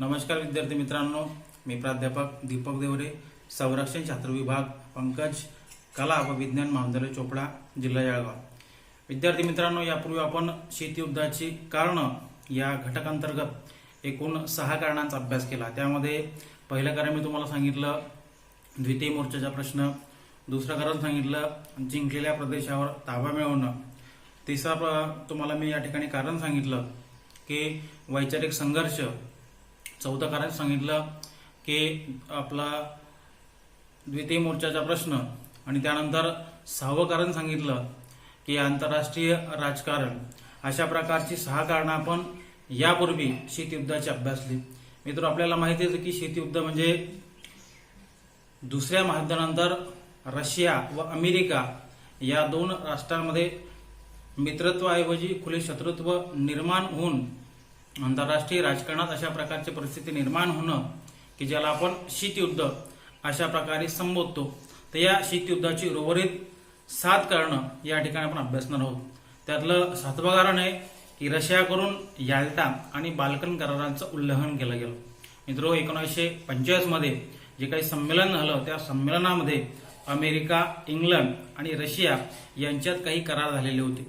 नमस्कार विद्यार्थी मित्रांनो मी प्राध्यापक दीपक देवरे संरक्षण छात्र विभाग पंकज कला व विज्ञान महाविद्यालय चोपडा जिल्हा जळगाव. विद्यार्थी मित्रांनो यापूर्वी आपण शीतयुद्धाची कारणं या घटकांतर्गत एकूण सहा कारणांचा अभ्यास केला. त्यामध्ये पहिलं कारण मी तुम्हाला सांगितलं द्वितीय मोर्चाचा प्रश्न. दुसरं कारण सांगितलं जिंकलेल्या प्रदेशावर ताबा मिळवणं. तिसरा तुम्हाला मी या ठिकाणी कारण सांगितलं की वैचारिक संघर्ष चौथं कारण सांगितलं की आपला द्वितीय मोर्चाचा प्रश्न आणि त्यानंतर सहावं कारण सांगितलं की आंतरराष्ट्रीय राजकारण. अशा प्रकारची सहा कारणं आपण यापूर्वी शीतयुद्धाची अभ्यासली मित्र आपल्याला माहिती आहे की शीतयुद्ध म्हणजे दुसऱ्या महायुद्धानंतर रशिया व अमेरिका या दोन राष्ट्रांमध्ये मित्रत्वाऐवजी खुले शत्रुत्व निर्माण होऊन आंतरराष्ट्रीय राजकारणात अशा प्रकारची परिस्थिती निर्माण होणं की ज्याला आपण शीतयुद्ध अशा प्रकारे संबोधतो तर या शीतयुद्धाची उर्वरित साथ करणं या ठिकाणी आपण अभ्यासणार आहोत. त्यातलं सातवं कारण आहे की रशियाकडून याल्टा आणि बाल्कन करारांचं उल्लंघन केलं गेलं. मित्रो एकोणीसशे पंचेचाळीसमध्ये जे काही संमेलन झालं त्या संमेलनामध्ये अमेरिका इंग्लंड आणि रशिया यांच्यात काही करार झालेले होते.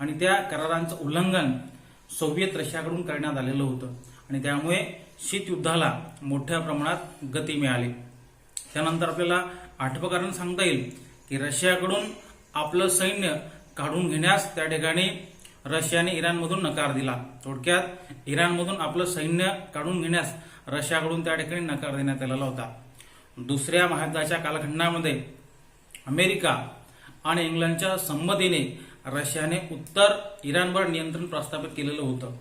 आणि त्या करारांचं उल्लंघन सोव्हिएत रशियाकडून करण्यात आलेलं होतं. आणि त्यामुळे शीतयुद्धाला मोठ्या प्रमाणात गती मिळाली. त्यानंतर आपल्याला आठवं कारण सांगता येईल की रशियाकडून आपलं सैन्य काढून घेण्यास त्या ठिकाणी रशियाने इराणमधून नकार दिला. थोडक्यात इराणमधून आपलं सैन्य काढून घेण्यास रशियाकडून त्या ठिकाणी नकार देण्यात आलेला होता. दुसऱ्या महायुद्धाच्या कालखंडामध्ये अमेरिका आणि इंग्लंडच्या संमतीने रशियाने उत्तर इराणवर नियंत्रण प्रस्थापित केलेलं होतं.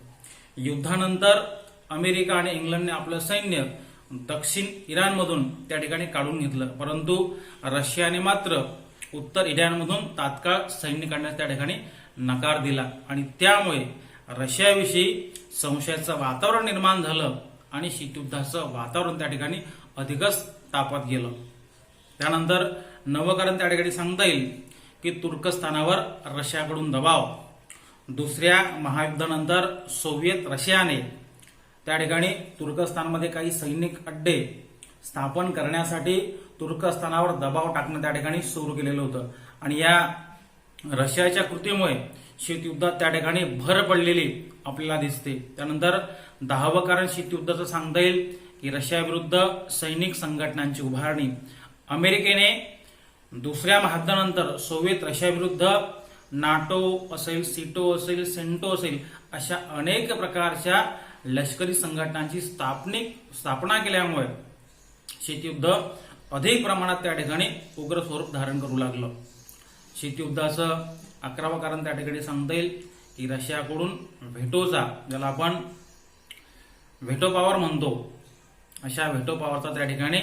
युद्धानंतर अमेरिका आणि इंग्लंडने आपलं सैन्य दक्षिण इराणमधून त्या ठिकाणी काढून घेतलं. परंतु रशियाने मात्र उत्तर इराणमधून तात्काळ सैन्य काढण्यास त्या ठिकाणी नकार दिला. आणि त्यामुळे रशियाविषयी संशयाचं वातावरण निर्माण झालं आणि शीतयुद्धाचं वातावरण त्या ठिकाणी अधिकच तापत गेलं. त्यानंतर नवकरण त्या ठिकाणी सांगता येईल. की तुर्कस्थानावर रशियाकडून दबाव. दुसऱ्या महायुद्धानंतर सोव्हिएत रशियाने त्या ठिकाणी तुर्कस्तानमध्ये काही सैनिक अड्डे स्थापन करण्यासाठी तुर्कस्तानावर दबाव टाकणं त्या ठिकाणी सुरू केलेलं होतं. आणि या रशियाच्या कृतीमुळे शीतयुद्धात त्या ठिकाणी भर पडलेली आपल्याला दिसते. त्यानंतर दहावं कारण शीतयुद्धाचं सांगता येईल की रशियाविरुद्ध सैनिक संघटनांची उभारणी. अमेरिकेने दुसऱ्या महायुद्धानंतर सोव्हिएत रशियाविरुद्ध नाटो असेल सिटो असेल सेंटो असेल अशा अनेक प्रकारच्या लष्करी संघटनांची स्थापनिक स्थापना केल्यामुळे शीतयुद्ध अधिक प्रमाणात त्या ठिकाणी उग्र स्वरूप धारण करू लागलं. शीतयुद्धाचं अकरावं कारण त्या ठिकाणी सांगता येईल की रशियाकडून व्हेटोचा ज्याला आपण व्हेटो पॉवर म्हणतो अशा व्हेटो पॉवरचा त्या ठिकाणी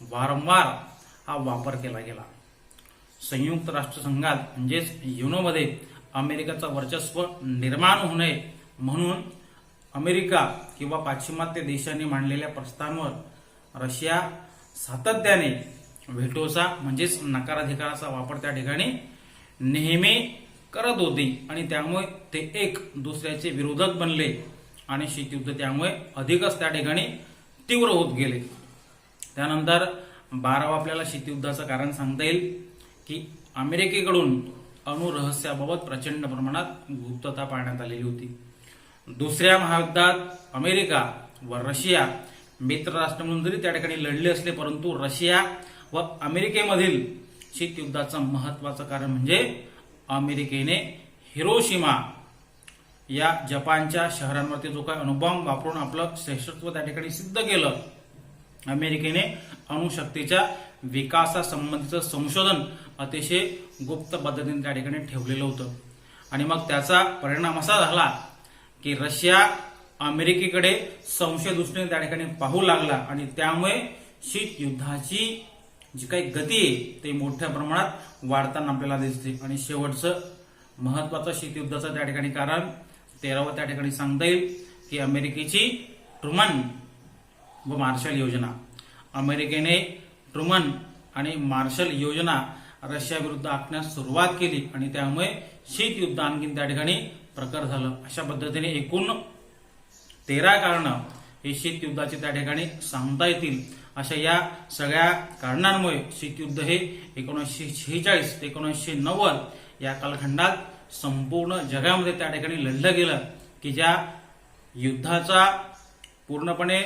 वारंवार हा वापर केला गेला. संयुक्त राष्ट्रसंघात म्हणजेच युनोमध्ये अमेरिकेचं वर्चस्व निर्माण होऊ नये म्हणून अमेरिका किंवा पाश्चिमात्य देशांनी मांडलेल्या प्रस्तावांवर रशिया सातत्याने व्हेटोचा म्हणजेच नकाराधिकाराचा वापर त्या ठिकाणी नेहमी करत होती आणि त्यामुळे ते एक दुसऱ्याचे विरोधक बनले आणि शीतयुद्ध त्यामुळे अधिकच त्या ठिकाणी तीव्र होत गेले. त्यानंतर बारावा आपल्याला शीतयुद्धाचं कारण सांगता येईल. की अमेरिकेकडून अणुरहस्याबाबत प्रचंड प्रमाणात गुप्तता पाळण्यात आलेली होती. दुसऱ्या महायुद्धात अमेरिका व रशिया मित्र राष्ट्र म्हणून जरी त्या ठिकाणी लढले असले परंतु रशिया व अमेरिकेमधील शीतयुद्धाचं महत्वाचं कारण म्हणजे अमेरिकेने हिरोशिमा या जपानच्या शहरांवरती जो काही अणुबॉम्ब वापरून आपलं श्रेष्ठत्व त्या ठिकाणी सिद्ध केलं. अमेरिकेने अणुशक्तीच्या विकासासंबंधीचं संशोधन अतिशय गुप्त पद्धतीने त्या ठिकाणी ठेवलेलं होतं. आणि मग त्याचा परिणाम असा झाला की रशिया अमेरिकेकडे संशय दृष्टीने त्या ठिकाणी पाहू लागला आणि त्यामुळे शीत युद्धाची जी काही गती आहे ते मोठ्या प्रमाणात वाढताना आपल्याला दिसते. आणि शेवटचं महत्वाचं शीतयुद्धाचं त्या ठिकाणी कारण तेरावं त्या ठिकाणी सांगता येईल की अमेरिकेची ट्रुमन व मार्शल योजना. अमेरिकेने ट्रुमन आणि मार्शल योजना रशिया विरुद्ध आखण्यास सुरुवात केली आणि त्यामुळे शीतयुद्ध आणखी त्या ठिकाणी प्रकार झालं. अशा पद्धतीने एकूण तेरा कारणं हे शीतयुद्धाचे त्या ठिकाणी सांगता येतील. अशा या सगळ्या कारणांमुळे शीतयुद्ध हे एकोणीसशे शेहेचाळीस ते एकोणीसशे नव्वद या कालखंडात संपूर्ण जगामध्ये त्या ठिकाणी लढलं गेलं की ज्या युद्धाचा पूर्णपणे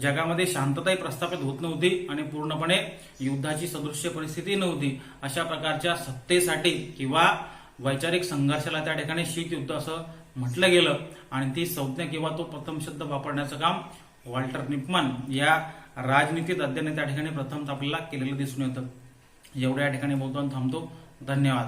जगामध्ये शांतताही प्रस्थापित होत नव्हती आणि पूर्णपणे युद्धाची सदृश्य परिस्थिती नव्हती. अशा प्रकारच्या सत्तेसाठी किंवा वैचारिक संघर्षाला त्या ठिकाणी शीतयुद्ध असं म्हटलं गेलं. आणि ती संज्ञा किंवा तो प्रथम शब्द वापरण्याचं काम वॉल्टर निपमन या राजनीती तज्ज्ञाने त्या ठिकाणी प्रथमच आपल्याला केलेलं दिसून येतं. एवढ्या या ठिकाणी बोलतो आणि थांबतो. धन्यवाद.